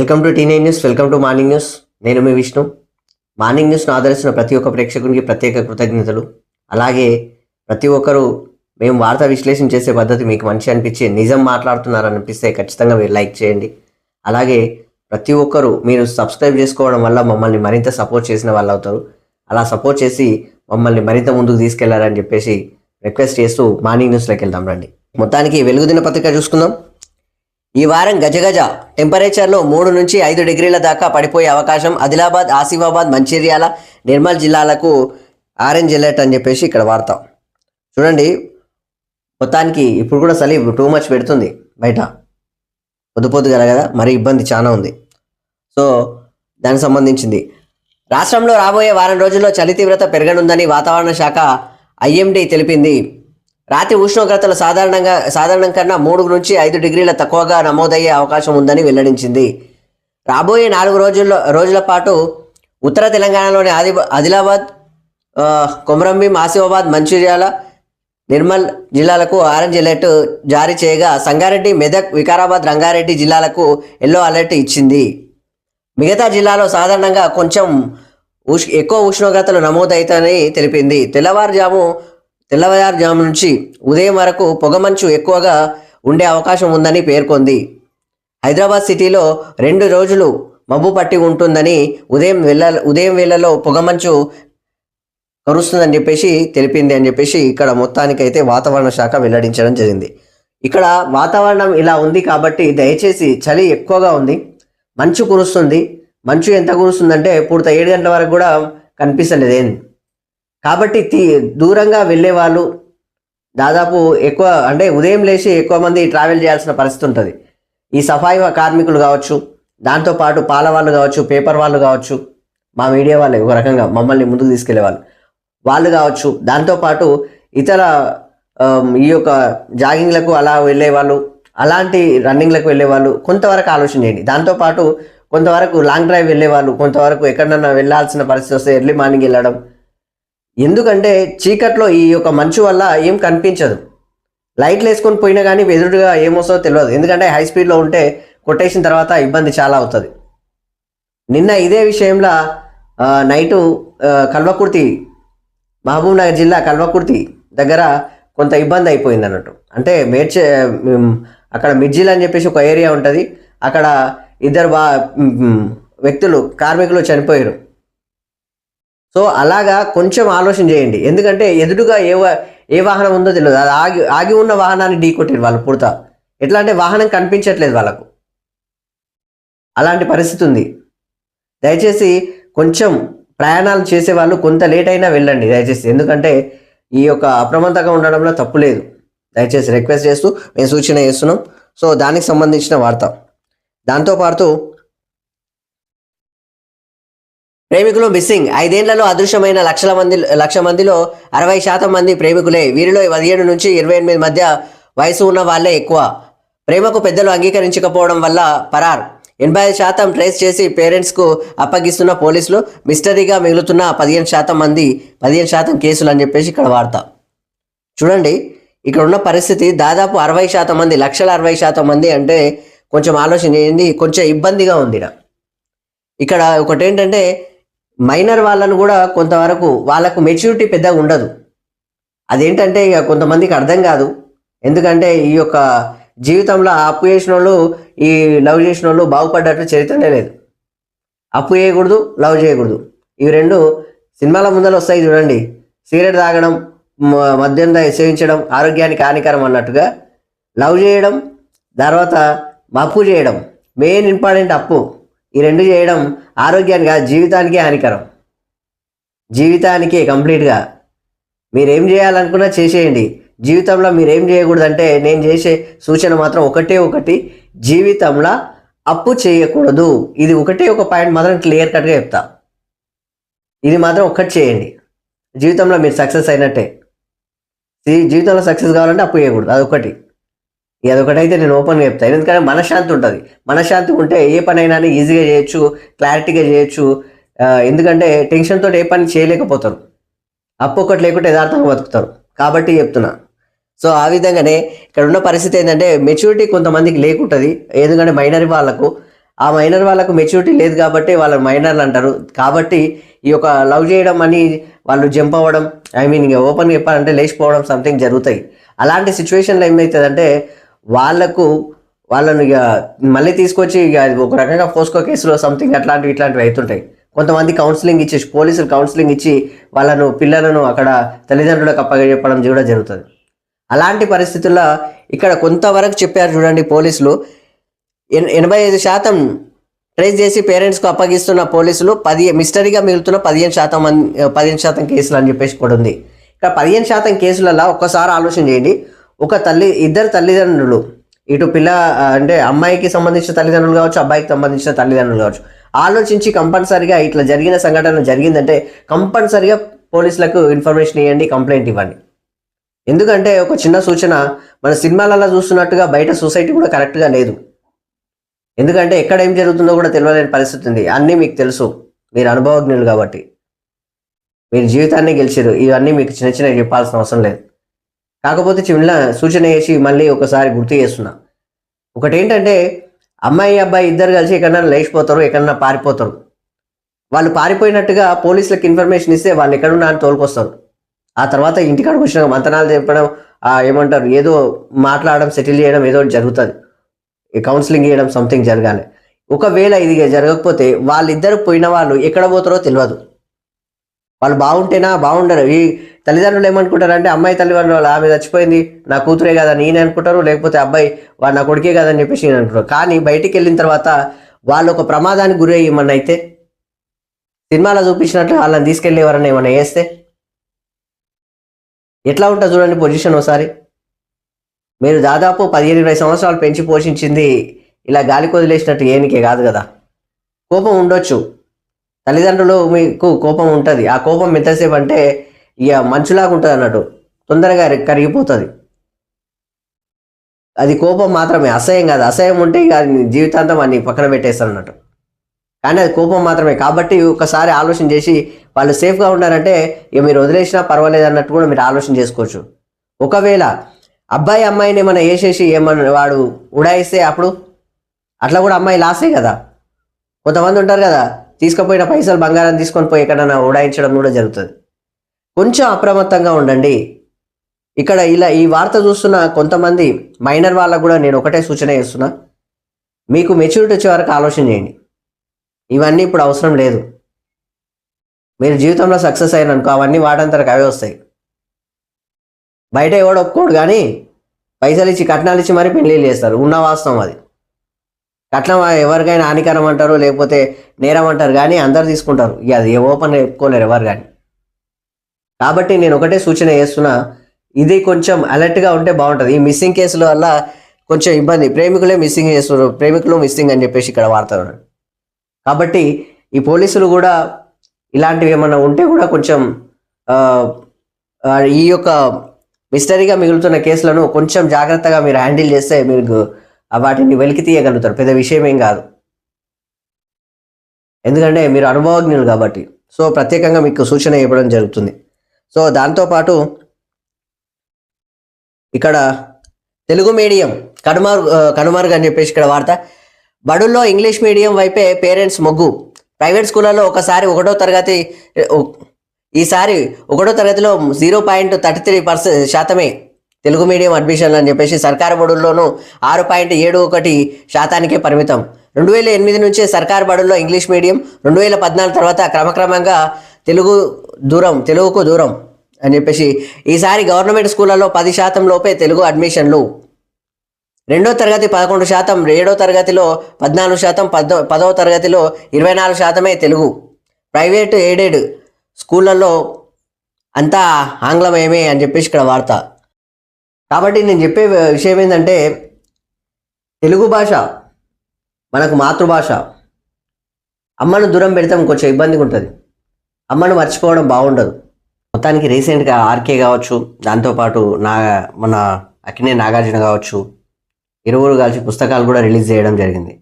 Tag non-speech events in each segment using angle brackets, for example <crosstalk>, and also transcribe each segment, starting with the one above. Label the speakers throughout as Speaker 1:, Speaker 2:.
Speaker 1: Welcome to teenage news welcome to morning news నేను మీ Vishnu. Morning న్యూస్ను ఆదరిస్తున్న ప్రతి ఒక్క ప్రేక్షకునికి ప్రత్యేక కృతజ్ఞతలు. అలాగే ప్రతి ఒక్కరూ మేము వార్త విశ్లేషణ చేసే పద్ధతి మీకు మంచి అనిపించి నిజం మాట్లాడుతున్నారనిపిస్తే ఖచ్చితంగా మీరు లైక్ చేయండి. అలాగే ప్రతి ఒక్కరూ మీరు సబ్స్క్రైబ్ చేసుకోవడం వల్ల మమ్మల్ని మరింత సపోర్ట్ చేసిన వాళ్ళు అవుతారు. అలా సపోర్ట్ చేసి మమ్మల్ని మరింత ముందుకు తీసుకెళ్ళారని చెప్పేసి రిక్వెస్ట్ చేస్తూ మార్నింగ్ న్యూస్లోకి వెళ్దాం రండి. మొత్తానికి వెలుగు దినపత్రిక చూసుకుందాం. ఈ వారం గజగజ. టెంపరేచర్లో మూడు నుంచి ఐదు డిగ్రీల దాకా పడిపోయే అవకాశం ఆదిలాబాద్ ఆసిఫాబాద్ మంచిర్యాల నిర్మల్ జిల్లాలకు ఆరెంజ్ అలర్ట్ అని చెప్పేసి ఇక్కడ వాడతాం చూడండి మొత్తానికి ఇప్పుడు కూడా చలి టూ మచ్ పెడుతుంది బయట. పొద్దు పొద్దుగల కదా మరి ఇబ్బంది చాలా ఉంది. సో దానికి సంబంధించింది. రాష్ట్రంలో రాబోయే వారం రోజుల్లో చలి తీవ్రత పెరగనుందని వాతావరణ శాఖ ఐఎండీ తెలిపింది. రాత్రి ఉష్ణోగ్రతలు సాధారణంగా సాధారణం కన్నా మూడు నుంచి ఐదు డిగ్రీల తక్కువగా నమోదయ్యే అవకాశం ఉందని వెల్లడించింది. రాబోయే నాలుగు రోజుల్లో రోజుల పాటు ఉత్తర తెలంగాణలోని ఆది ఆదిలాబాద్ కొమరంభీం ఆసిఫాబాద్ మంచిర్యాల నిర్మల్ జిల్లాలకు ఆరెంజ్ అలర్ట్ జారీ చేయగా సంగారెడ్డి మెదక్ వికారాబాద్ రంగారెడ్డి జిల్లాలకు ఎల్లో అలర్ట్ ఇచ్చింది. మిగతా జిల్లాలో సాధారణంగా కొంచెం ఉష్ ఎక్కువ ఉష్ణోగ్రతలు నమోదవుతాయని తెలిపింది. తెల్లవారుజాము తెల్లవారుజాము నుంచి ఉదయం వరకు పొగమంచు ఎక్కువగా ఉండే అవకాశం ఉందని పేర్కొంది. హైదరాబాద్ సిటీలో రెండు రోజులు మబ్బు పట్టి ఉంటుందని ఉదయం వెళ్ళ ఉదయం వేళలో పొగమంచు కరుస్తుందని చెప్పేసి తెలిపింది అని చెప్పేసి ఇక్కడ మొత్తానికైతే వాతావరణ శాఖ వెల్లడించడం జరిగింది. ఇక్కడ వాతావరణం ఇలా ఉంది కాబట్టి దయచేసి చలి ఎక్కువగా ఉంది. మంచు కురుస్తుంది. మంచు ఎంత కురుస్తుందంటే పూర్త ఏడు గంటల వరకు కూడా కనిపిస్తలేదు. ఏంది కాబట్టి తీ దూరంగా వెళ్ళే వాళ్ళు దాదాపు ఎక్కువ అంటే ఉదయం లేచి ఎక్కువ మంది ట్రావెల్ చేయాల్సిన పరిస్థితి ఉంటుంది. ఈ సఫాయి కార్మికులు కావచ్చు దాంతోపాటు పాల వాళ్ళు కావచ్చు పేపర్ వాళ్ళు కావచ్చు మా మీడియా వాళ్ళే ఒక రకంగా మమ్మల్ని ముందుకు తీసుకెళ్ళే వాళ్ళు వాళ్ళు కావచ్చు దాంతోపాటు ఇతర ఈ యొక్క జాగింగ్లకు అలా వెళ్ళే వాళ్ళు అలాంటి రన్నింగ్లకు వెళ్ళే వాళ్ళు కొంతవరకు ఆలోచన చేయండి. దాంతోపాటు కొంతవరకు లాంగ్ డ్రైవ్ వెళ్ళే వాళ్ళు కొంతవరకు ఎక్కడన్నా వెళ్ళాల్సిన పరిస్థితి వస్తే ఎర్లీ మార్నింగ్ వెళ్ళడం ఎందుకంటే చీకట్లో ఈ యొక్క మంచు వల్ల ఏం కనిపించదు. లైట్లు వేసుకొని పోయినా కానీ ఎదురుగా ఏమొస్తుందో తెలియదు. ఎందుకంటే హై స్పీడ్లో ఉంటే కొట్టేసిన తర్వాత ఇబ్బంది చాలా అవుతుంది. నిన్న ఇదే విషయంలో నైటు కల్వకుర్తి మహబూబ్ నగర్ జిల్లా కల్వకుర్తి దగ్గర కొంత ఇబ్బంది అయిపోయింది అన్నట్టు. అంటే మేడ్చే అక్కడ మిడ్జిల్ అని చెప్పేసి ఒక ఏరియా ఉంటుంది. అక్కడ ఇద్దరు బా వ్యక్తులు కార్మికులు చనిపోయారు. సో అలాగా కొంచెం ఆలోచన చేయండి. ఎందుకంటే ఎదురుగా ఏ వా- ఏ వాహనం ఉందో తెలియదు. అది ఆగి ఆగి ఉన్న వాహనాన్ని ఢీ కొట్టారు వాళ్ళు పుడతా. ఎట్లా అంటే వాహనం కనిపించట్లేదు వాళ్ళకు. అలాంటి పరిస్థితి ఉంది. దయచేసి కొంచెం ప్రయాణాలు చేసే వాళ్ళు కొంత లేట్ అయినా వెళ్ళండి దయచేసి. ఎందుకంటే ఈ యొక్క అప్రమత్తంగా ఉండడంలో తప్పు లేదు. దయచేసి రిక్వెస్ట్ చేస్తూ మేము సూచన చేస్తున్నాం. సో దానికి సంబంధించిన వార్త. దాంతోపాటు ప్రేమికులు మిస్సింగ్. ఐదేళ్ళలో అదృశ్యమైన లక్షల మంది లక్ష మందిలో అరవై శాతం మంది ప్రేమికులే. వీరిలో పదిహేడు నుంచి ఇరవై ఎనిమిది మధ్య వయసు ఉన్న వాళ్ళే ఎక్కువ. ప్రేమకు పెద్దలు అంగీకరించకపోవడం వల్ల పరార్. ఎనభై ఐదు శాతం ట్రేస్ చేసి పేరెంట్స్కు అప్పగిస్తున్న పోలీసులు మిస్టరీగా మిగులుతున్న పదిహేను శాతం మంది పదిహేను శాతం కేసులు అని చెప్పేసి ఇక్కడ వార్త. చూడండి ఇక్కడ ఉన్న పరిస్థితి దాదాపు అరవై శాతం మంది లక్షల అరవై శాతం మంది అంటే కొంచెం ఆలోచన చేయండి కొంచెం ఇబ్బందిగా ఉంది ఇక్కడ. ఒకటి ఏంటంటే మైనర్ వాళ్ళను కూడా కొంతవరకు వాళ్ళకు మెచ్యూరిటీ పెద్దగా ఉండదు. అదేంటంటే ఇక కొంతమందికి అర్థం కాదు. ఎందుకంటే ఈ యొక్క జీవితంలో అప్పు చేసిన వాళ్ళు ఈ లవ్ చేసిన వాళ్ళు బాగుపడ్డట్టు చరిత్రనే లేదు. అప్పు చేయకూడదు లవ్ చేయకూడదు. ఇవి రెండు సినిమాల ముందర వస్తాయి చూడండి. సిగరెట్ తాగడం మ- మద్యం సేవించడం ఆరోగ్యానికి హానికరం అన్నట్టుగా. లవ్ చేయడం తర్వాత అప్పు చేయడం మెయిన్ ఇంపార్టెంట్ అప్పు. ఈ రెండు చేయడం ఆరోగ్యానికి? జీవితానికి హానికరం. జీవితానికి కంప్లీట్గా. మీరేం చేయాలనుకున్నా చేసేయండి. జీవితంలో మీరేం చేయకూడదంటే నేను చేసే సూచన మాత్రం ఒకటే ఒకటి జీవితంలో అప్పు చేయకూడదు. ఇది ఒకటే ఒక పాయింట్ మాత్రం క్లియర్ కట్గా చెప్తా. ఇది మాత్రం ఒక్కటి చేయండి. జీవితంలో మీరు సక్సెస్ అయినట్టే. జీవితంలో సక్సెస్ కావాలంటే అప్పు చేయకూడదు. అదొకటి అదొకటైతే అయితే నేను ఓపెన్గా చెప్తాను ఎందుకంటే మనశ్శాంతి ఉంటుంది. మనశ్శాంతి ఉంటే ఏ పని అయినా ఈజీగా చేయొచ్చు క్లారిటీగా చేయొచ్చు. ఎందుకంటే టెన్షన్తో ఏ పని చేయలేకపోతారు. అప్పు ఒకటి లేకుంటే యథార్థంగా బతుకుతారు. కాబట్టి చెప్తున్నా. సో ఆ విధంగానే ఇక్కడ ఉన్న పరిస్థితి ఏంటంటే మెచ్యూరిటీ కొంతమందికి లేకుంటుంది. ఎందుకంటే మైనర్ వాళ్ళకు. ఆ మైనర్ వాళ్ళకు మెచ్యూరిటీ లేదు కాబట్టి వాళ్ళ మైనర్లు అంటారు. కాబట్టి ఈ యొక్క లవ్ చేయడం అని వాళ్ళు జంప్ అవ్వడం ఐ మీన్ ఇక ఓపెన్ చెప్పాలంటే లేచిపోవడం సంథింగ్ జరుగుతాయి. అలాంటి సిచ్యువేషన్లో ఏమవుతుందంటే వాళ్ళకు వాళ్ళను ఇక మళ్ళీ తీసుకొచ్చి ఇక ఒక రకంగా పోస్కో కేసులో సంథింగ్ అట్లాంటివి ఇట్లాంటివి అవుతుంటాయి. కొంతమంది కౌన్సిలింగ్ ఇచ్చి పోలీసులు కౌన్సిలింగ్ ఇచ్చి వాళ్ళను పిల్లలను అక్కడ తల్లిదండ్రులకు అప్పగజెప్పడం కూడా జరుగుతుంది. అలాంటి పరిస్థితుల్లో ఇక్కడ కొంతవరకు చెప్పారు చూడండి పోలీసులు. ఎన్- ఎనభై ఐదు శాతం ట్రేస్ చేసి పేరెంట్స్కు అప్పగిస్తున్న పోలీసులు పది మిస్టరీగా మిగులుతున్న పదిహేను శాతం మంది పదిహేను శాతం కేసులు అని చెప్పేసి కూడా ఉంది. ఇక్కడ పదిహేను శాతం కేసులలో ఒక్కసారి ఆలోచన చేయండి. ఒక తల్లి ఇద్దరు తల్లిదండ్రులు. ఇటు పిల్ల అంటే అమ్మాయికి సంబంధించిన తల్లిదండ్రులు కావచ్చు అబ్బాయికి సంబంధించిన తల్లిదండ్రులు కావచ్చు. ఆలోచించి కంపల్సరిగా ఇట్లా జరిగిన సంఘటన జరిగిందంటే కంపల్సరిగా పోలీసులకు ఇన్ఫర్మేషన్ ఇవ్వండి కంప్లైంట్ ఇవ్వండి. ఎందుకంటే ఒక చిన్న సూచన మన సినిమాలలో చూస్తున్నట్టుగా బయట సొసైటీ కూడా కరెక్ట్గా లేదు. ఎందుకంటే ఎక్కడ ఏం జరుగుతుందో కూడా తెలియలేని పరిస్థితి ఉంది. అన్నీ మీకు తెలుసు. మీరు అనుభవజ్ఞులు కాబట్టి. మీరు జీవితాన్ని గెలిచారు ఇవన్నీ మీకు చిన్న చిన్న చెప్పాల్సిన అవసరం లేదు. కాకపోతే చిన్న సూచన చేసి మళ్ళీ ఒకసారి గుర్తు చేస్తున్నా. ఒకటి ఏంటంటే అమ్మాయి అబ్బాయి ఇద్దరు కలిసి ఎక్కడన్నా లేచిపోతారు ఎక్కడన్నా పారిపోతారు. వాళ్ళు పారిపోయినట్టుగా పోలీసులకు ఇన్ఫర్మేషన్ ఇస్తే వాళ్ళు ఎక్కడున్నా అని తోలుకొస్తారు. ఆ తర్వాత ఇంటికాడికి వచ్చిన మంతనాలు చెప్పడం ఏమంటారు ఏదో మాట్లాడడం సెటిల్ చేయడం ఏదో ఒకటి జరుగుతుంది. కౌన్సిలింగ్ చేయడం సంథింగ్ జరగాలి. ఒకవేళ ఇది జరగకపోతే వాళ్ళిద్దరు పోయిన వాళ్ళు ఎక్కడ పోతారో తెలియదు. వాళ్ళు బాగుంటేనా? బాగుండరు. ఈ తల్లిదండ్రులు ఏమనుకుంటారు అంటే అమ్మాయి తల్లిదండ్రులు ఆమె చచ్చిపోయింది నా కూతురే కదా నేను అనుకుంటారు లేకపోతే అబ్బాయి వాడు నా కొడుకే కదా అని చెప్పేసి నేను అనుకుంటారు. కానీ బయటికి వెళ్ళిన తర్వాత వాళ్ళు ఒక ప్రమాదానికి గురి అయ్యమని అయితే సినిమాలో చూపించినట్లు వాళ్ళని తీసుకెళ్ళి ఎవరన్నా ఏమన్నా వేస్తే ఎట్లా ఉంటుంది చూడండి పొజిషన్ ఒకసారి. మీరు దాదాపు పదిహేను ఇరవై సంవత్సరాలు పెంచి పోషించింది ఇలా గాలికి వదిలేసినట్టు ఏనికే కాదు కదా. కోపం ఉండొచ్చు. తల్లిదండ్రులు మీకు కోపం ఉంటుంది. ఆ కోపం ఎంతసేపు అంటే ఇక మంచులాగా ఉంటుంది అన్నట్టు. తొందరగా కరిగిపోతుంది. అది కోపం మాత్రమే అసహ్యం కాదు. అసహ్యం ఉంటే ఇక అది జీవితాంతం అన్ని పక్కన పెట్టేస్తారు అన్నట్టు. కానీ అది కోపం మాత్రమే. కాబట్టి ఒకసారి ఆలోచన చేసి వాళ్ళు సేఫ్గా ఉన్నారంటే ఇక మీరు వదిలేసినా పర్వాలేదు అన్నట్టు కూడా మీరు ఆలోచన చేసుకోవచ్చు. ఒకవేళ అబ్బాయి అమ్మాయిని ఏమైనా వేసేసి ఏమన్నా వాడు ఉడాయిస్తే అప్పుడు? అట్లా కూడా అమ్మాయి లాసే కదా. కొంతమంది ఉంటారు కదా తీసుకుపోయిన పైసలు బంగారం తీసుకొని పోయి ఎక్కడైనా ఉడాయించడం కూడా జరుగుతుంది. కొంచెం అప్రమత్తంగా ఉండండి. ఇక్కడ ఇలా ఈ వార్త చూస్తున్న కొంతమంది మైనర్ వాళ్ళకు కూడా నేను ఒకటే సూచన చేస్తున్నా. మీకు మెచ్యూరిటీ వచ్చే వరకు ఆలోచన చేయండి. ఇవన్నీ ఇప్పుడు అవసరం లేదు. మీరు జీవితంలో సక్సెస్ అయిననుకో అవన్నీ వాటంతరకు అవే వస్తాయి. బయట ఎవడు ఒప్పుకోడు కానీ పైసలు ఇచ్చి కట్నాలు ఇచ్చి మరీ పెళ్ళిళ్ళు చేస్తారు. ఉన్న వాస్తవం అది. అట్లా ఎవరికైనా హానికరం అంటారు లేకపోతే నేరం అంటారు కానీ అందరు తీసుకుంటారు. ఇక అది ఓపెన్ చెప్పుకోలేరు ఎవరు కానీ. కాబట్టి నేను ఒకటే సూచన చేస్తున్నా ఇది కొంచెం అలర్ట్గా ఉంటే బాగుంటుంది. ఈ మిస్సింగ్ కేసుల వల్ల కొంచెం ఇబ్బంది. ప్రేమికులే మిస్సింగ్ చేస్తున్నారు. ప్రేమికులు మిస్సింగ్ అని చెప్పేసి ఇక్కడ వాడతారు కాబట్టి ఈ పోలీసులు కూడా ఇలాంటివి ఏమైనా ఉంటే కూడా కొంచెం ఈ యొక్క మిస్టరీగా మిగులుతున్న కేసులను కొంచెం జాగ్రత్తగా మీరు హ్యాండిల్ చేస్తే మీరు వాటిని వెలికి తీయగలుగుతారు. పెద్ద విషయం ఏం కాదు. ఎందుకంటే మీరు అనుభవజ్ఞులు కాబట్టి. సో ప్రత్యేకంగా మీకు సూచన ఇవ్వడం జరుగుతుంది. సో దాంతోపాటు ఇక్కడ తెలుగు మీడియం కనుమారు కనుమరుగు అని చెప్పేసి ఇక్కడ వార్త. బడుల్లో ఇంగ్లీష్ మీడియం వైపే పేరెంట్స్ మొగ్గు. ప్రైవేట్ స్కూళ్ళలో ఒకసారి ఒకటో తరగతి ఈసారి ఒకటో తరగతిలో zero point thirty three percent శాతమే. తెలుగు మీడియం అడ్మిషన్లు అని చెప్పేసి సర్కారు బడుల్లోనూ ఆరు పాయింట్ ఏడు ఒకటి శాతానికే పరిమితం. రెండు వేల ఎనిమిది నుంచే సర్కారు బడుల్లో ఇంగ్లీష్ మీడియం రెండు వేల పద్నాలుగు తర్వాత క్రమక్రమంగా తెలుగు దూరం తెలుగుకు దూరం అని చెప్పేసి ఈసారి గవర్నమెంట్ స్కూళ్ళలో పది శాతం లోపే తెలుగు అడ్మిషన్లు. రెండో తరగతి పదకొండు శాతం ఏడో తరగతిలో పద్నాలుగు శాతం పదో పదవ తరగతిలో ఇరవై నాలుగు శాతమే తెలుగు. ప్రైవేట్ ఎయిడెడ్ స్కూళ్ళల్లో అంతా ఆంగ్లమేమే అని చెప్పేసి ఇక్కడ వార్త. కాబట్టి నేను చెప్పే విషయం ఏంటంటే తెలుగు భాష మనకు మాతృభాష. అమ్మను దూరం పెడితే కొంచెం ఇబ్బందిగా ఉంటుంది. అమ్మను మర్చిపోవడం బాగుండదు. మొత్తానికి రీసెంట్గా ఆర్కే కావచ్చు దాంతోపాటు నా మన అక్కినే నాగార్జున కావచ్చు ఇరువురు కలిసి పుస్తకాలు కూడా రిలీజ్ చేయడం జరిగింది.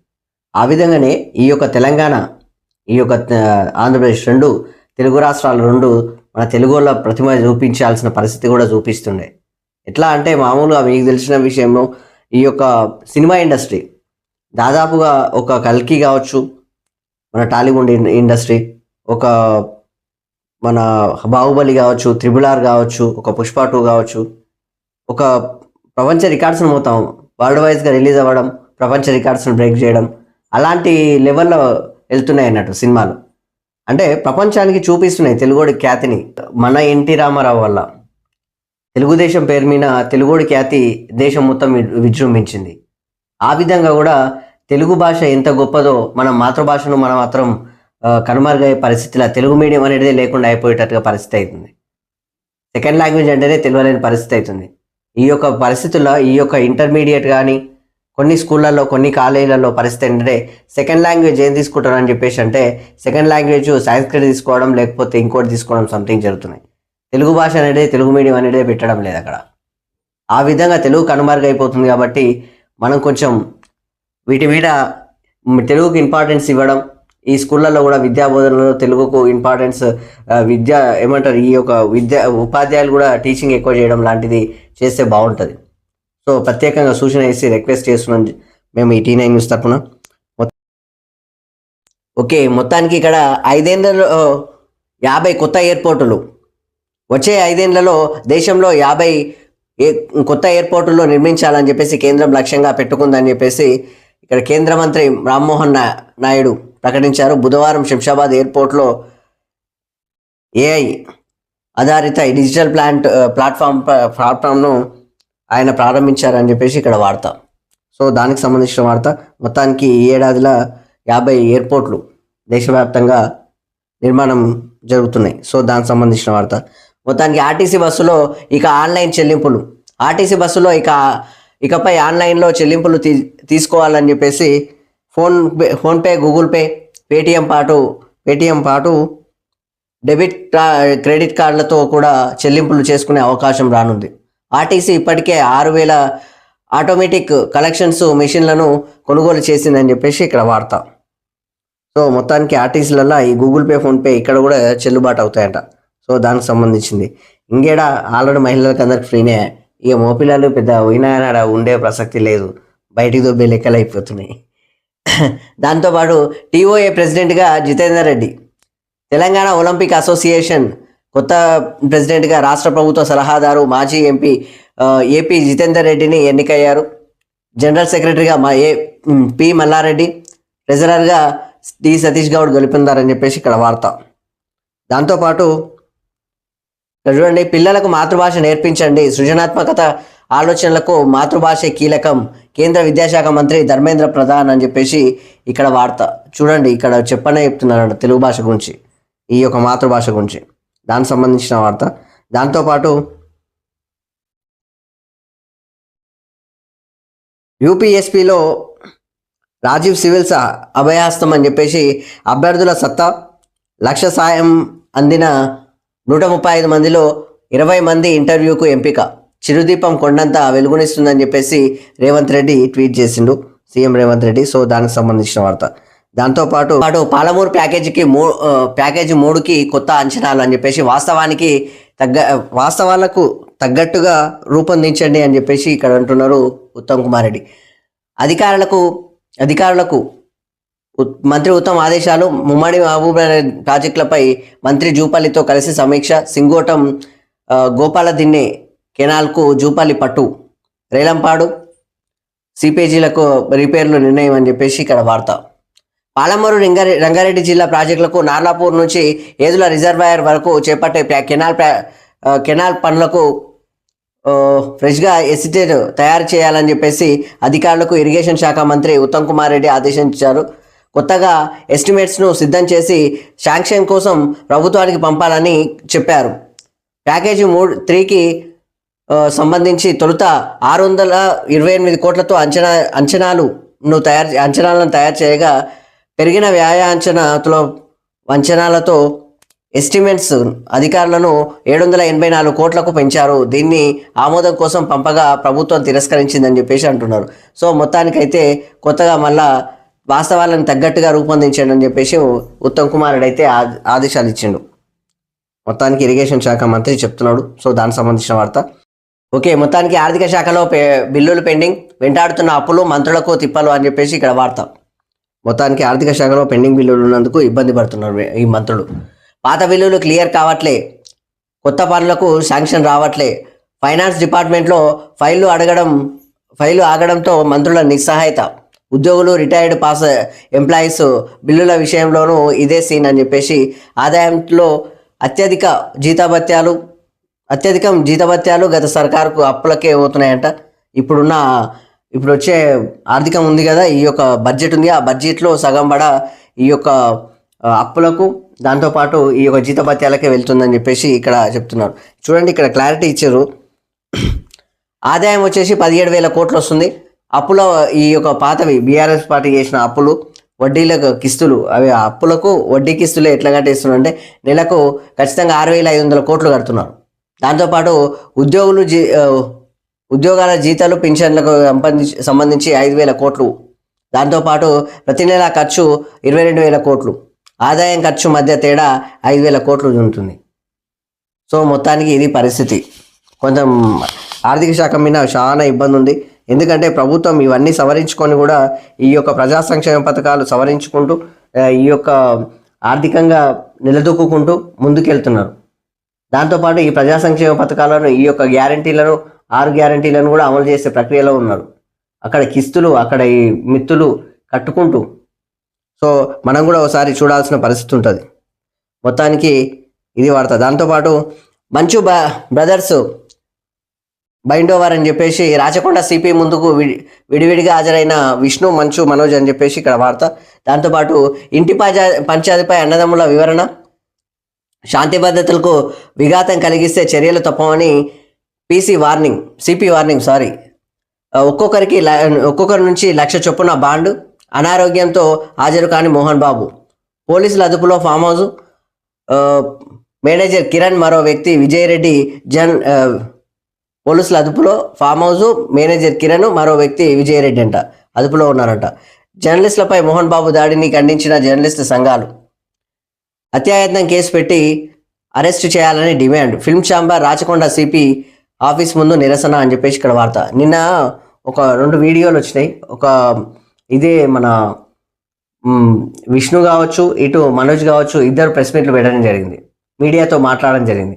Speaker 1: ఆ విధంగానే ఈ యొక్క తెలంగాణ ఈ యొక్క ఆంధ్రప్రదేశ్ రెండు తెలుగు రాష్ట్రాలు రెండు మన తెలుగులో ప్రతిమ చూపించాల్సిన పరిస్థితి కూడా చూపిస్తుండే. ఎట్లా అంటే మామూలుగా మీకు తెలిసిన విషయంలో ఈ యొక్క సినిమా ఇండస్ట్రీ దాదాపుగా ఒక కల్కి కావచ్చు మన టాలీవుడ్ ఇన్- ఇండస్ట్రీ ఒక మన బాహుబలి కావచ్చు త్రిబుల్ ఆర్ కావచ్చు ఒక పుష్ప టూ కావచ్చు ఒక ప్రపంచ రికార్డ్స్ని మొత్తం వరల్డ్ వైజ్గా రిలీజ్ అవ్వడం ప్రపంచ రికార్డ్స్ని బ్రేక్ చేయడం అలాంటి లెవెల్లో వెళ్తున్నాయి అన్నట్టు సినిమాలు. అంటే ప్రపంచానికి చూపిస్తున్నాయి తెలుగుడి ఖ్యాతిని. మన ఎన్టీ రామారావు వల్ల. తెలుగుదేశం పేరు మీద తెలుగుడి ఖ్యాతి దేశం మొత్తం వి- విజృంభించింది. ఆ విధంగా కూడా తెలుగు భాష ఎంత గొప్పదో మన మాతృభాషను మనం మాత్రం కనుమరుగయ్యే పరిస్థితిలో తెలుగు మీడియం అనేది లేకుండా అయిపోయేటట్టుగా పరిస్థితి అవుతుంది సెకండ్ లాంగ్వేజ్ అంటేనే తెలియలేని పరిస్థితి అవుతుంది ఈ యొక్క పరిస్థితుల్లో ఈ యొక్క ఇంటర్మీడియట్ కానీ కొన్ని స్కూళ్ళల్లో కొన్ని కాలేజీలలో పరిస్థితి ఏంటంటే సెకండ్ లాంగ్వేజ్ ఏం తీసుకుంటారని చెప్పేసి అంటే సెకండ్ లాంగ్వేజ్ సంస్కృతి తీసుకోవడం లేకపోతే ఇంకోటి తీసుకోవడం సంథింగ్ జరుగుతున్నాయి. తెలుగు భాష అనేది తెలుగు మీడియం అనేది పెట్టడం లేదు అక్కడ. ఆ విధంగా తెలుగు కనుమరుగైపోతుంది కాబట్టి మనం కొంచెం వీటి మీద తెలుగుకు తెలుగుకి ఇంపార్టెన్స్ ఇవ్వడం ఈ స్కూళ్ళల్లో కూడా విద్యా బోధనలో తెలుగుకు ఇంపార్టెన్స్ విద్య ఏమంటారు ఈ యొక్క విద్య ఉపాధ్యాయులు కూడా టీచింగ్ ఎక్కువ చేయడం లాంటిది చేస్తే బాగుంటుంది. సో ప్రత్యేకంగా సూచన చేసి రిక్వెస్ట్ చేస్తున్నాం మేము ఈ టీ నైన్ న్యూస్ తరఫున. ఓకే మొత్తానికి ఇక్కడ ఐదేళ్ళలో యాభై కొత్త ఎయిర్పోర్టులు వచ్చే ఐదేళ్ళలో దేశంలో యాభై ఏ కొత్త ఎయిర్పోర్టుల్లో నిర్మించాలని చెప్పేసి కేంద్రం లక్ష్యంగా పెట్టుకుందని చెప్పేసి ఇక్కడ కేంద్ర మంత్రి రామ్మోహన్ నాయుడు ప్రకటించారు. బుధవారం శంషాబాద్ ఎయిర్పోర్ట్లో ఏఐ ఆధారిత డిజిటల్ ప్లాంట్ ప్లాట్ఫామ్ ప్లాట్ఫామ్ను ఆయన ప్రారంభించారని చెప్పేసి ఇక్కడ వార్త. సో దానికి సంబంధించిన వార్త. మొత్తానికి ఈ ఏడాదిలో యాభై ఎయిర్పోర్ట్లు దేశవ్యాప్తంగా నిర్మాణం జరుగుతున్నాయి. సో దానికి సంబంధించిన వార్త. మొత్తానికి ఆర్టీసీ బస్సులో ఇక ఆన్లైన్ చెల్లింపులు. ఆర్టీసీ బస్సులో ఇక ఇకపై ఆన్లైన్లో చెల్లింపులు తీ తీసుకోవాలని చెప్పేసి PhonePe PhonePe Google pay Paytm పాటు పేటిఎం పాటు డెబిట్ క్రెడిట్ కార్డులతో కూడా చెల్లింపులు చేసుకునే అవకాశం రానుంది. ఆర్టీసీ ఇప్పటికే ఆరు వేల ఆటోమేటిక్ కలెక్షన్స్ మెషిన్లను కొనుగోలు చేసిందని చెప్పేసి ఇక్కడ వార్త. సో మొత్తానికి ఆర్టీసీలలో ఈ గూగుల్ పే ఫోన్పే ఇక్కడ కూడా చెల్లుబాటు అవుతాయంట. సో దానికి సంబంధించింది. ఇంకేడా ఆల్రెడీ మహిళలకు అందరికి ఫ్రీనే. ఇక మోపిల్లలు పెద్ద పోయినా ఉండే ప్రసక్తి లేదు. బయటికి దొబ్బే లెక్కలు అయిపోతున్నాయి. దాంతోపాటు టీఓఏ ప్రెసిడెంట్గా జితేందర్ రెడ్డి. తెలంగాణ ఒలింపిక్ అసోసియేషన్ కొత్త ప్రెసిడెంట్గా రాష్ట్ర ప్రభుత్వ సలహాదారు మాజీ ఎంపీ ఏపీ జితేందర్ రెడ్డిని ఎన్నికయ్యారు. జనరల్ సెక్రటరీగా మా ఏ పి మల్లారెడ్డి. ట్రెజరర్గా టి సతీష్ గౌడ్ గెలుపొందారని చెప్పేసి ఇక్కడ వార్త. దాంతోపాటు చూడండి పిల్లలకు మాతృభాష నేర్పించండి. సృజనాత్మకత ఆలోచనలకు మాతృభాష కీలకం. కేంద్ర విద్యాశాఖ మంత్రి ధర్మేంద్ర ప్రధాన్ అని చెప్పేసి ఇక్కడ వార్త. చూడండి ఇక్కడ చెప్పనే చెప్తున్నాడు తెలుగు భాష గురించి. ఈ యొక్క మాతృభాష గురించి. దానికి సంబంధించిన వార్త. దాంతోపాటు యూపీఎస్పీలో రాజీవ్ సివిల్స్ అభయహస్తం అని చెప్పేసి అభ్యర్థుల సత్తా లక్ష సాయం అందిన నూట ముప్పై ఐదు మందిలో ఇరవై మంది ఇంటర్వ్యూకు ఎంపిక. చిరుదీపం కొండంత వెలుగునిస్తుందని చెప్పేసి రేవంత్ రెడ్డి ట్వీట్ చేసిండు. సీఎం రేవంత్ రెడ్డి. సో దానికి సంబంధించిన వార్త. దాంతోపాటు పాటు పాలమూరు ప్యాకేజీకి మూ ప్యాకేజీ మూడుకి కొత్త అంచనాలు అని చెప్పేసి వాస్తవానికి తగ్గ వాస్తవాలకు తగ్గట్టుగా రూపొందించండి అని చెప్పేసి ఇక్కడ అంటున్నారు ఉత్తమ్ కుమార్ రెడ్డి. అధికారులకు అధికారులకు మంత్రి ఉత్తమ్ ఆదేశాలు. ముమ్మడి మహబూబ్నగర్ ప్రాజెక్టులపై మంత్రి జూపాలితో కలిసి సమీక్ష. సింగోటం గోపాలదిన్నె గోపాల దిన్నె కెనాల్కు జూపాలి పట్టు. రేలంపాడు సిపేజీలకు రిపేర్లు నిర్ణయం అని చెప్పేసి ఇక్కడ వార్త. పాలమూరు రంగారె రంగారెడ్డి జిల్లా ప్రాజెక్టులకు నార్లాపూర్ నుంచి ఏదుల రిజర్వాయర్ వరకు చేపట్టే కెనాల్ కెనాల్ పనులకు ఫ్రెష్గా ఎసిటేట్ తయారు చేయాలని చెప్పేసి అధికారులకు ఇరిగేషన్ శాఖ మంత్రి ఉత్తమ్ కుమార్ రెడ్డి ఆదేశించారు. కొత్తగా ఎస్టిమేట్స్ను సిద్ధం చేసి శాంక్షన్ కోసం ప్రభుత్వానికి పంపాలని చెప్పారు. ప్యాకేజీ మూడు త్రీకి సంబంధించి తొలుత ఆరు వందల ఇరవై ఎనిమిది కోట్లతో అంచనా అంచనాలను తయారు అంచనాలను తయారు చేయగా పెరిగిన వ్యాయ అంచనాతో అంచనాలతో ఎస్టిమేట్స్ అధికారులను ఏడు వందల ఎనభై నాలుగు కోట్లకు పెంచారు. దీన్ని ఆమోదం కోసం పంపగా ప్రభుత్వం తిరస్కరించిందని చెప్పేసి అంటున్నారు. సో మొత్తానికైతే కొత్తగా మళ్ళా వాస్తవాలను తగ్గట్టుగా రూపొందించండి అని చెప్పేసి ఉత్తమ్ కుమారుడు అయితే ఆ- ఆదేశాలు ఇచ్చిండు. మొత్తానికి ఇరిగేషన్ శాఖ మంత్రి చెప్తున్నాడు. సో దానికి సంబంధించిన వార్త. ఓకే మొత్తానికి ఆర్థిక శాఖలో పే బిల్లులు పెండింగ్. వెంటాడుతున్న అప్పులు మంత్రులకు తిప్పలు అని చెప్పేసి ఇక్కడ వార్త. మొత్తానికి ఆర్థిక శాఖలో పెండింగ్ బిల్లులు ఉన్నందుకు ఇబ్బంది పడుతున్నారు ఈ మంత్రులు. పాత బిల్లులు క్లియర్ కావట్లే. కొత్త పనులకు శాంక్షన్ రావట్లే. ఫైనాన్స్ డిపార్ట్మెంట్లో ఫైళ్ళు అడగడం ఫైలు ఆగడంతో మంత్రుల నిస్సహాయత. ఉద్యోగులు రిటైర్డ్ పాస్ ఎంప్లాయీస్ బిల్లుల విషయంలోనూ ఇదే సీన్ అని చెప్పేసి ఆదాయంలో అత్యధిక జీతభత్యాలు అత్యధికం జీతభత్యాలు గత సర్కారుకు అప్పులకే అవుతున్నాయంట ఇప్పుడున్న ఇప్పుడు వచ్చే ఆర్థికం ఉంది కదా ఈ యొక్క బడ్జెట్ ఉంది. ఆ బడ్జెట్లో సగం బడ ఈ యొక్క అప్పులకు దాంతోపాటు ఈ యొక్క జీతభత్యాలకే వెళ్తుందని చెప్పేసి ఇక్కడ చెప్తున్నారు. చూడండి ఇక్కడ క్లారిటీ ఇచ్చారు. ఆదాయం వచ్చేసి పదిహేడు వేల కోట్లు వస్తుంది. అప్పుల ఈ యొక్క పాతవి బీఆర్ఎస్ పార్టీ చేసిన అప్పులు వడ్డీలకు కిస్తులు అవి అప్పులకు వడ్డీ కిస్తులు ఎట్లా కట్టేస్తున్నారు అంటే నెలకు ఖచ్చితంగా ఆరు వేల ఐదు వందల కోట్లు కడుతున్నారు. దాంతోపాటు ఉద్యోగులు జీ ఉద్యోగాల జీతాలు పెన్షన్లకు సంబంధించి సంబంధించి ఐదు వేల కోట్లు. దాంతోపాటు ప్రతి నెల ఖర్చు ఇరవై రెండు వేల కోట్లు. ఆదాయం ఖర్చు మధ్య తేడా ఐదు వేల కోట్లు ఉంటుంది. సో మొత్తానికి ఇది పరిస్థితి. కొంచెం ఆర్థిక శాఖ మీద చాలా ఇబ్బంది ఉంది. ఎందుకంటే ప్రభుత్వం ఇవన్నీ సవరించుకొని కూడా ఈ యొక్క ప్రజా సంక్షేమ పథకాలు సవరించుకుంటూ ఈ యొక్క ఆర్థికంగా నిలదొక్కుంటూ ముందుకెళ్తున్నారు. దాంతోపాటు ఈ ప్రజా సంక్షేమ పథకాలను ఈ యొక్క గ్యారంటీలను ఆరు గ్యారంటీలను కూడా అమలు చేసే ప్రక్రియలో ఉన్నారు. అక్కడ కిస్తులు అక్కడ ఈ మిత్తులు కట్టుకుంటూ సో మనం కూడా ఒకసారి చూడాల్సిన పరిస్థితి ఉంటుంది. మొత్తానికి ఇది వార్త. దాంతోపాటు మంచు బ బైండోవర్ అని చెప్పేసి రాచకొండ సిపి ముందుకు విడి విడివిడిగా హాజరైన విష్ణు మంచు మనోజ్ అని చెప్పేసి ఇక్కడ వార్త. దాంతోపాటు ఇంటి పంచా పంచాయతీపై అన్నదమ్ముల వివరణ. శాంతి భద్రతలకు విఘాతం కలిగిస్తే చర్యలు తప్పవని PC warning CP warning sorry. ఒక్కొక్కరికి ఒక్కొక్కరి నుంచి లక్ష చొప్పున బాండ్. అనారోగ్యంతో హాజరు కాని మోహన్ బాబు. పోలీసుల అదుపులో ఫామ్ హౌస్. మేనేజర్ కిరణ్ మరో వ్యక్తి విజయ్ రెడ్డి జన్ పోలీసుల అదుపులో ఫామ్ హౌస్ మేనేజర్ కిరణ్ మరో వ్యక్తి విజయరెడ్డి అంట. అదుపులో ఉన్నారంట. జర్నలిస్టులపై మోహన్ బాబు దాడిని ఖండించిన జర్నలిస్టు సంఘాలు అత్యాయత్నం కేసు పెట్టి అరెస్ట్ చేయాలని demand. Film chamber Rachakonda CP office ముందు నిరసన అని చెప్పేసి ఇక్కడ వార్త. నిన్న ఒక రెండు వీడియోలు వచ్చినాయి. ఒక ఇదే మన విష్ణు కావచ్చు ఇటు మనోజ్ కావచ్చు ఇద్దరు ప్రెస్ మీట్లు పెట్టడం జరిగింది. మీడియాతో మాట్లాడడం జరిగింది.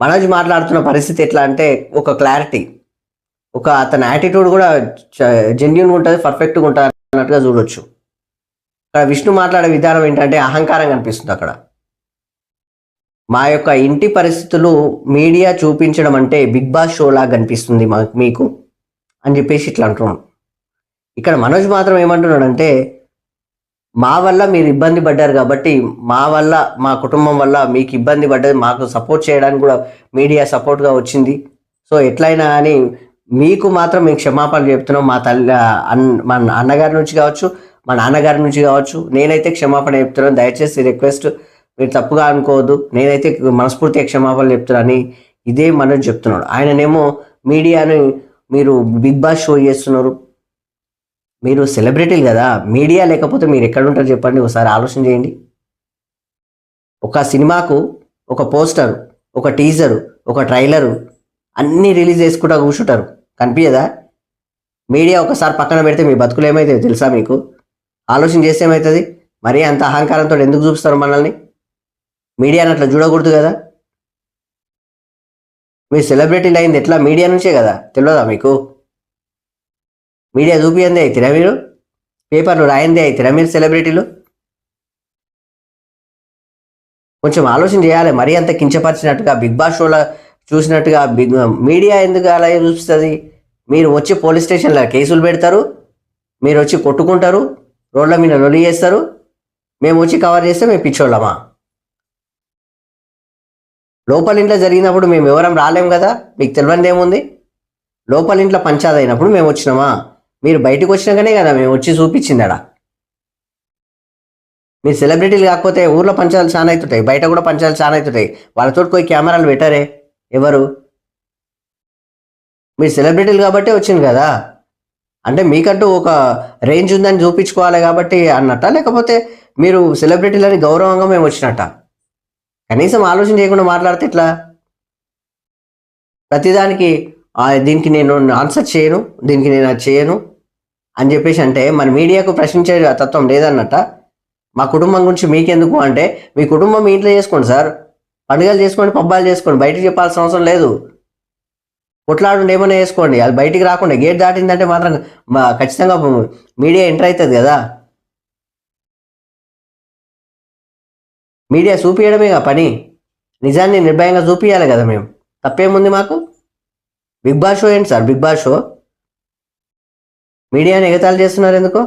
Speaker 1: మనోజ్ మాట్లాడుతున్న పరిస్థితి ఎట్లా అంటే ఒక క్లారిటీ ఒక అతని యాటిట్యూడ్ కూడా జెన్యున్గా ఉంటుంది పర్ఫెక్ట్గా ఉంటుంది అన్నట్టుగా చూడొచ్చు. అక్కడ విష్ణు మాట్లాడే విధానం ఏంటంటే అహంకారం కనిపిస్తుంది అక్కడ. మా యొక్క ఇంటి పరిస్థితులు మీడియా చూపించడం అంటే బిగ్ బాస్ షోలా కనిపిస్తుంది మా మీకు అని చెప్పేసి ఇట్లా అంటున్నాం ఇక్కడ మనోజ్ మాత్రం ఏమంటున్నాడంటే మా వల్ల మీరు ఇబ్బంది పడ్డారు కాబట్టి మా వల్ల మా కుటుంబం వల్ల మీకు ఇబ్బంది పడ్డది మాకు సపోర్ట్ చేయడానికి కూడా మీడియా సపోర్ట్గా వచ్చింది. సో ఎట్లయినా కానీ మీకు మాత్రం మేము క్షమాపణలు చెప్తున్నాం. మా తల్లి అన్ మా అన్నగారి నుంచి కావచ్చు మా నాన్నగారి నుంచి కావచ్చు నేనైతే క్షమాపణ చెప్తున్నాను. దయచేసి రిక్వెస్ట్ మీరు తప్పుగా అనుకోవద్దు. నేనైతే మనస్ఫూర్తిగా క్షమాపణలు చెప్తున్నాను ఇదే మనం చెప్తున్నాడు. ఆయననేమో మీడియాని మీరు బిగ్ బాస్ షో చేస్తున్నారు. మీరు సెలబ్రిటీలు కదా మీడియా లేకపోతే మీరు ఎక్కడ ఉంటారు చెప్పండి ఒకసారి ఆలోచన చేయండి. ఒక సినిమాకు ఒక పోస్టర్ ఒక టీజర్ ఒక ట్రైలరు అన్నీ రిలీజ్ చేసుకుంటా కూర్చుంటారు. కనిపించదా మీడియా ఒకసారి పక్కన పెడితే మీ బతుకులు ఏమవుతాయో తెలుసా మీకు? ఆలోచన చేస్తే ఏమవుతుంది మరీ అంత అహంకారంతో ఎందుకు చూపిస్తారు మనల్ని? మీడియాని అట్లా చూడకూడదు కదా? మీరు సెలబ్రిటీలు అయింది ఎట్లా? మీడియా నుంచే కదా? తెలియదా మీకు? మీడియా చూపియందే అవుతారా మీరు? పేపర్లు రాయిందే అవుతారా మీరు సెలబ్రిటీలు కొంచెం ఆలోచన చేయాలి మరీ అంత కించపరిచినట్టుగా బిగ్ బాస్ షోలో చూసినట్టుగా బిగ్ మీడియా ఎందుకు అలా చూపిస్తుంది? మీరు వచ్చి పోలీస్ స్టేషన్లో కేసులు పెడతారు మీరు వచ్చి కొట్టుకుంటారు రోడ్ల మీద నొలి చేస్తారు మేము వచ్చి కవర్ చేస్తే మేము పిచ్చోళ్ళమా? లోపల ఇంట్లో జరిగినప్పుడు మేము ఎవరం రాలేం కదా? మీకు తెలియనిదేముంది? లోపల ఇంట్లో పంచాదైనప్పుడు అయినప్పుడు మేము వచ్చినామా? మీరు బయటకు వచ్చినాకనే కదా మేము వచ్చి చూపించిందడా? మీరు సెలబ్రిటీలు కాకపోతే ఊర్లో పంచాలు చాలా అవుతుంటాయి బయట కూడా పంచాలు చాలా అవుతుంటాయి. వాళ్ళతో పోయి కెమెరాలు పెట్టారే? ఎవరు? మీరు సెలబ్రిటీలు కాబట్టే వచ్చింది కదా? అంటే మీకంటూ ఒక రేంజ్ ఉందని చూపించుకోవాలి కాబట్టి అన్నట్ట? లేకపోతే మీరు సెలబ్రిటీలని గౌరవంగా మేము వచ్చినట్ట? కనీసం ఆలోచన చేయకుండా మాట్లాడితే ఎట్లా? ప్రతిదానికి దీనికి నేను ఆన్సర్ చేయను దీనికి నేను అది చేయను. అని చెప్పేసి అంటే మన మీడియాకు ప్రశ్నించే తత్వం లేదన్నట్ట. మా కుటుంబం గురించి మీకెందుకు అంటే మీ కుటుంబం మీ ఇంట్లో చేసుకోండి సార్. పండుగలు చేసుకోండి పబ్బాలు చేసుకోండి బయటకు చెప్పాల్సిన అవసరం లేదు. కొట్లాడుండి ఏమైనా వేసుకోండి అది బయటికి రాకుండా గేట్ దాటిందంటే మాత్రం మా- ఖచ్చితంగా మీడియా ఎంటర్ అవుతుంది కదా. మీడియా చూపించడమేగా పని. నిజాన్ని నిర్భయంగా చూపించాలి కదా మేము. తప్పేముంది మాకు? బిగ్ బాస్ షో ఏంటి సార్? Bigg Boss show? మీడియాని ఎగతాళి చేస్తున్నారు ఎందుకో?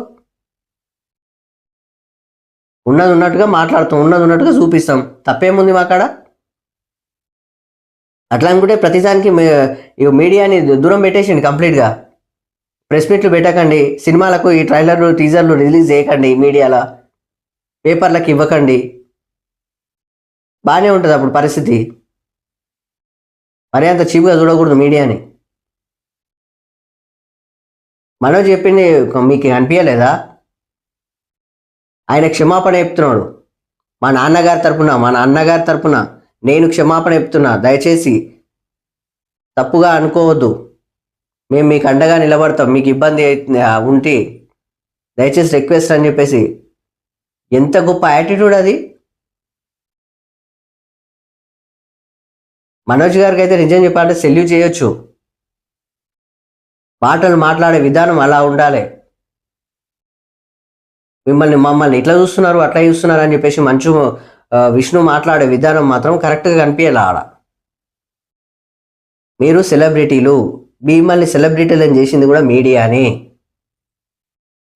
Speaker 1: ఉన్నది ఉన్నట్టుగా మాట్లాడుతాం ఉన్నది ఉన్నట్టుగా చూపిస్తాం. తప్పేముంది మా కాడ? అట్లా అనుకుంటే ప్రతిదానికి మీడియాని దూరం పెట్టేసింది కంప్లీట్గా. ప్రెస్ మీట్లు పెట్టకండి సినిమాలకు ఈ ట్రైలర్లు టీజర్లు రిలీజ్ చేయకండి మీడియాలో. పేపర్లకు ఇవ్వకండి. బాగానే ఉంటుంది అప్పుడు పరిస్థితి. మరీ అంత చీప్గా చూడకూడదు మీడియాని. మనోజ్ చెప్పింది మీకు అనిపించలేదా ఆయన క్షమాపణ చెప్తున్నాడు. మా నాన్నగారి తరపున మా నాన్నగారి తరపున నేను క్షమాపణ చెప్తున్నా. దయచేసి తప్పుగా అనుకోవద్దు. మేము మీకు అండగా నిలబడతాం. మీకు ఇబ్బంది అయితే- ఉంటే దయచేసి రిక్వెస్ట్ అని చెప్పేసి. ఎంత గొప్ప యాటిట్యూడ్ అది? మనోజ్ గారికి అయితే నిజం చెప్పాలంటే సెల్యూ చేయొచ్చు. మాటలు మాట్లాడే విధానం అలా ఉండాలి. మిమ్మల్ని మమ్మల్ని ఇట్లా చూస్తున్నారు అట్లా చూస్తున్నారు అని చెప్పేసి మంచు విష్ణు మాట్లాడే విధానం మాత్రం కరెక్ట్గా కనిపించాలి ఆడ. మీరు సెలబ్రిటీలు మిమ్మల్ని సెలబ్రిటీలను చేసింది కూడా మీడియానే.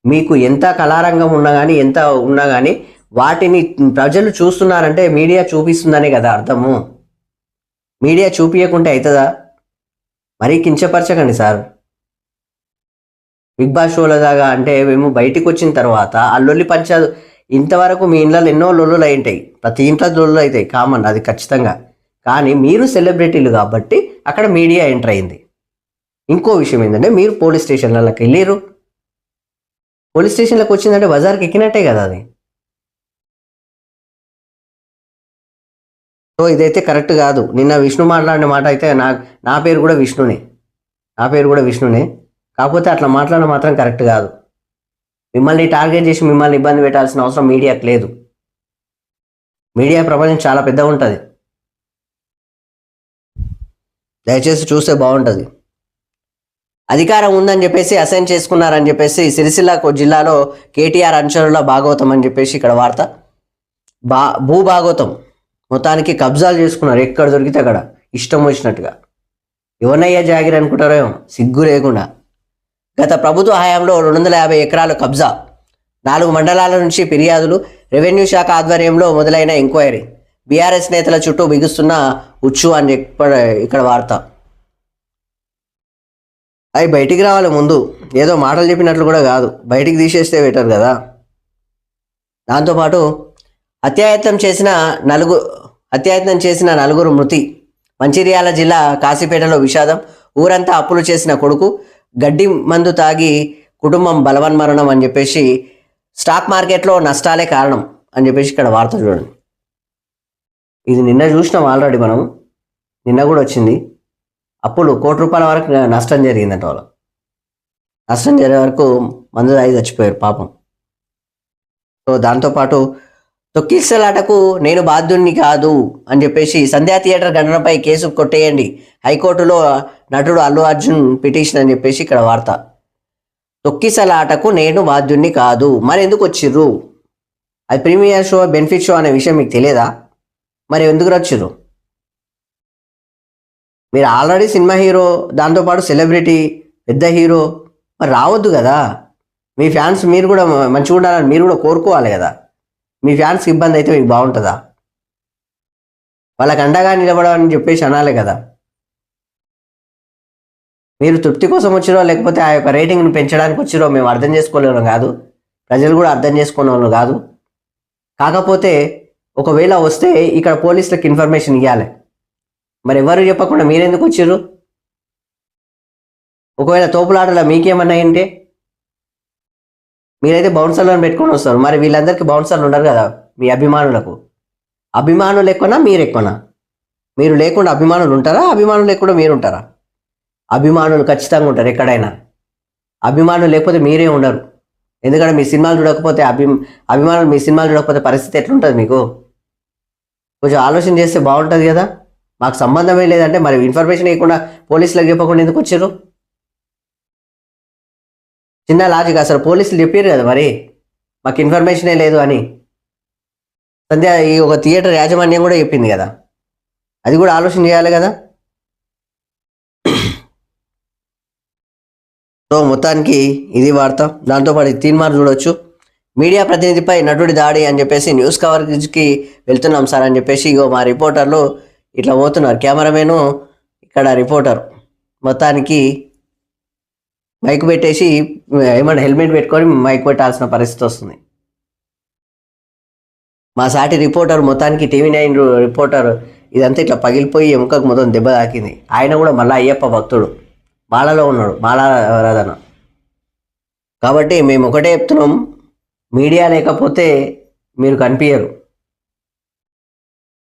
Speaker 1: మీకు ఎంత కళారంగం ఉన్నా కానీ ఎంత ఉన్నా కానీ వాటిని ప్రజలు చూస్తున్నారంటే మీడియా చూపిస్తుందనే కదా అర్థము. మీడియా చూపించకుంటే అవుతుందా మరీ కించపరచకండి సార్. బిగ్ బాస్ షోలో దాకా అంటే మేము బయటికి వచ్చిన తర్వాత ఆ లొల్లి పంచాదు ఇంతవరకు మీ ఇంట్లో ఎన్నో లొల్లులు అయి ఉంటాయి ప్రతి ఇంట్లో లొల్లులు అవుతాయి. కామన్ అది ఖచ్చితంగా. కానీ మీరు సెలబ్రిటీలు కాబట్టి అక్కడ మీడియా ఎంటర్ అయింది. ఇంకో విషయం ఏంటంటే మీరు పోలీస్ స్టేషన్లకి వెళ్ళారు పోలీస్ స్టేషన్లకు వచ్చిందంటే బజార్కి ఎక్కినట్టే కదా అది. సో ఇదైతే కరెక్ట్ కాదు. నిన్న విష్ణు మాట్లాడిన మాట అయితే నా నా పేరు కూడా విష్ణునే. నా పేరు కూడా విష్ణునే. కాకపోతే అట్లా మాట్లాడడం మాత్రం కరెక్ట్ కాదు. మిమ్మల్ని టార్గెట్ చేసి మిమ్మల్ని ఇబ్బంది పెట్టాల్సిన అవసరం మీడియాకి లేదు. మీడియా ప్రపంచం చాలా పెద్దగా ఉంటుంది. దయచేసి చూస్తే బాగుంటుంది. అధికారం ఉందని చెప్పేసి అసైన్ చేసుకున్నారని చెప్పేసి సిరిసిల్ల జిల్లాలో కేటీఆర్ అనుచరుల భాగవతం అని చెప్పేసి ఇక్కడ వార్త. బా భూభాగవతం మొత్తానికి కబ్జాలు చేసుకున్నారు. ఎక్కడ దొరికితే అక్కడ. ఇష్టం వచ్చినట్టుగా. ఎవరినయ్యా జాగిరి అనుకుంటారో సిగ్గు లేకుండా. గత ప్రభుత్వ హయాంలో రెండు వందల యాభై ఎకరాల కబ్జా నాలుగు మండలాల నుంచి ఫిర్యాదులు రెవెన్యూ శాఖ ఆధ్వర్యంలో మొదలైన ఎంక్వైరీ. బీఆర్ఎస్ నేతల చుట్టూ బిగుస్తున్న ఉచ్చు అని చెప్ప- ఇక్కడ వార్త. అవి బయటికి రావాలి ముందు. ఏదో మాటలు చెప్పినట్లు కూడా కాదు. బయటికి తీసేస్తే బెటర్ కదా. దాంతోపాటు అత్యాయత్నం చేసిన నలుగు అత్యాయత్నం చేసిన నలుగురు మృతి. మంచిర్యాల జిల్లా కాశీపేటలో విషాదం. ఊరంతా అప్పులు చేసిన కొడుకు. గడ్డి మందు తాగి కుటుంబం బలవన్మరణం అని చెప్పేసి స్టాక్ మార్కెట్లో నష్టాలే కారణం అని చెప్పేసి ఇక్కడ వార్త చూడండి. ఇది నిన్న చూసినాం ఆల్రెడీ మనం నిన్న కూడా వచ్చింది. అప్పులు కోటి రూపాయల వరకు నష్టం జరిగిందంట వాళ్ళు. నష్టం జరిగే వరకు మందు తాగి చచ్చిపోయారు పాపం. సో దాంతోపాటు తొక్కిసలాటకు నేను బాధ్యుణ్ణి కాదు అని చెప్పేసి సంధ్యా థియేటర్ ఘటనపై కేసు కొట్టేయండి. హైకోర్టులో నటుడు అల్లు అర్జున్ పిటిషన్ అని చెప్పేసి ఇక్కడ వార్త. తొక్కిసలాటకు నేను బాధ్యుణ్ణి కాదు. మరి ఎందుకు వచ్చిర్రు? అది ప్రీమియర్ షో బెనిఫిట్ షో అనే విషయం మీకు తెలియదా? మరి ఎందుకు వచ్చిర్రు మీరు ఆల్రెడీ సినిమా హీరో దాంతోపాటు సెలబ్రిటీ పెద్ద హీరో మరి రావద్దు కదా. మీ ఫ్యాన్స్ మీరు కూడా మంచిగా ఉండాలని మీరు కూడా కోరుకోవాలి కదా. మీ ఫ్యాన్స్కి ఇబ్బంది అయితే మీకు బాగుంటుందా? వాళ్ళకి అండగా నిలబడమని చెప్పేసి అనాలి కదా. మీరు తృప్తి కోసం వచ్చిరో లేకపోతే ఆ యొక్క రేటింగ్ని పెంచడానికి వచ్చిరో మేము అర్థం చేసుకోలేము కాదు. ప్రజలు కూడా అర్థం చేసుకునే వాళ్ళు కాదు. కాకపోతే ఒకవేళ వస్తే ఇక్కడ పోలీసులకు ఇన్ఫర్మేషన్ ఇవ్వాలి మరి ఎవరు చెప్పకుండా మీరెందుకు వచ్చారు ఒకవేళ తోపులాటలో మీకేమన్నా అయింటే మీరైతే బౌన్సర్లను పెట్టుకొని వస్తారు. మరి వీళ్ళందరికీ బౌన్సర్లు ఉండరు కదా మీ అభిమానులకు? అభిమానులు ఎక్కువనా మీరు ఎక్కువనా? మీరు లేకుండా అభిమానులు ఉంటారా? అభిమానులు లేకుండా మీరు ఉంటారా? అభిమానులు ఖచ్చితంగా ఉంటారు ఎక్కడైనా. అభిమానులు లేకపోతే మీరే ఉండరు. ఎందుకంటే మీ సినిమాలు చూడకపోతే అభి అభిమానులు మీ సినిమాలు చూడకపోతే పరిస్థితి ఎట్లుంటుంది మీకు? కొంచెం ఆలోచన చేస్తే బాగుంటుంది కదా? మాకు సంబంధమే లేదంటే మరి ఇన్ఫర్మేషన్ ఇవ్వకుండా పోలీసులకు చెప్పకుండా ఎందుకు వచ్చారు? చిన్న లాజిక్ అసలు పోలీసులు చెప్పారు కదా మరి? మాకు ఇన్ఫర్మేషనే లేదు అని. సంధ్య ఈ ఒక థియేటర్ యాజమాన్యం కూడా చెప్పింది కదా? అది కూడా ఆలోచన చేయాలి కదా? <clears throat> సో మొత్తానికి ఇది వార్త. దాంతోపాటు తీర్మానం చూడొచ్చు. మీడియా ప్రతినిధిపై నటుడి దాడి అని చెప్పేసి న్యూస్ కవరేజ్కి వెళ్తున్నాం సార్ అని చెప్పేసి ఇగో మా రిపోర్టర్లు ఇట్లా పోతున్నారు. కెమెరామెను ఇక్కడ రిపోర్టర్. మొత్తానికి మైక్ పెట్టేసి ఏమన్నా హెల్మెట్ పెట్టుకొని మైక్ పెట్టాల్సిన పరిస్థితి వస్తుంది. మా సాటి రిపోర్టర్ మొత్తానికి టీవీ నైన్ రిపోర్టర్ ఇదంతా ఇట్లా పగిలిపోయి ఎముకకు మొత్తం దెబ్బ తాకింది. ఆయన కూడా మళ్ళీ అయ్యప్ప భక్తుడు. మాలలో ఉన్నాడు. మాల ఆరాధన. కాబట్టి మేము ఒకటే చెప్తున్నాం. మీడియా లేకపోతే మీరు కనిపించరు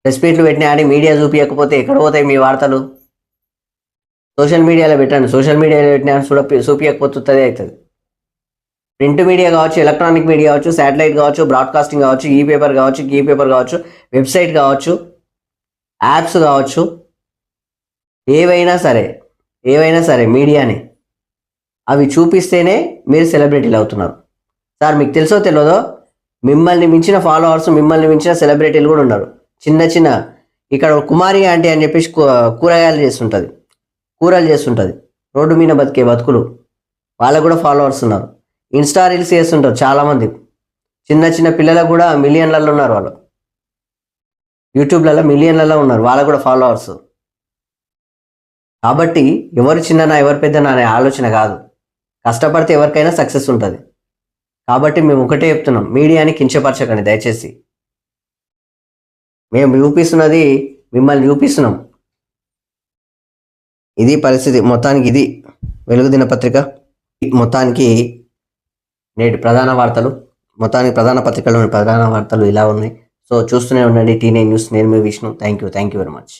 Speaker 1: ప్రెస్ మీట్లు పెట్టినా కానీ మీడియా చూపించకపోతే ఎక్కడ పోతాయి మీ వార్తలు? సోషల్ మీడియాలో పెట్టండి. సోషల్ మీడియాలో పెట్టినా చూడ చూపించకపోతే అవుతుంది. ప్రింట్ మీడియా కావచ్చు ఎలక్ట్రానిక్ మీడియా కావచ్చు శాటిలైట్ కావచ్చు బ్రాడ్కాస్టింగ్ కావచ్చు ఈ పేపర్ కావచ్చు ఈ పేపర్ కావచ్చు వెబ్సైట్ కావచ్చు యాప్స్ కావచ్చు ఏవైనా సరే ఏవైనా సరే మీడియాని అవి చూపిస్తేనే మీరు సెలబ్రిటీలు అవుతున్నారు. సార్ మీకు తెలుసో తెలియదో మిమ్మల్ని మించిన ఫాలోవర్స్ మిమ్మల్ని మించిన సెలబ్రిటీలు కూడా ఉన్నారు. చిన్న చిన్న ఇక్కడ కుమారి ఆంటీ అని చెప్పేసి కూరగాయలు చేస్తుంటుంది. కూరలు చేస్తుంటుంది. రోడ్డు మీద బతికే బతుకులు. వాళ్ళకు కూడా ఫాలోవర్స్ ఉన్నారు. ఇన్స్టా రీల్స్ చేస్తుంటారు చాలామంది. చిన్న చిన్న పిల్లలకు కూడా మిలియన్లలో ఉన్నారు వాళ్ళు. యూట్యూబ్లలో మిలియన్లలో ఉన్నారు. వాళ్ళకు కూడా ఫాలోవర్స్ కాబట్టి ఎవరు చిన్ననా ఎవరు పెద్దనా అనే ఆలోచన కాదు. కష్టపడితే ఎవరికైనా సక్సెస్ ఉంటుంది. కాబట్టి మేము ఒకటే చెప్తున్నాం. మీడియాని కించపరచకండి దయచేసి. మేము చూపిస్తున్నది మిమ్మల్ని చూపిస్తున్నాం ఇది పరిస్థితి. మొత్తానికి ఇది వెలుగు దినపత్రిక మొత్తానికి నేటి ప్రధాన వార్తలు. మొత్తానికి ప్రధాన పత్రికలోని ప్రధాన వార్తలు ఇలా ఉన్నాయి. సో చూస్తూనే ఉండండి. టీనే న్యూస్ నేను మీ Vishnu. Thank you thank you very much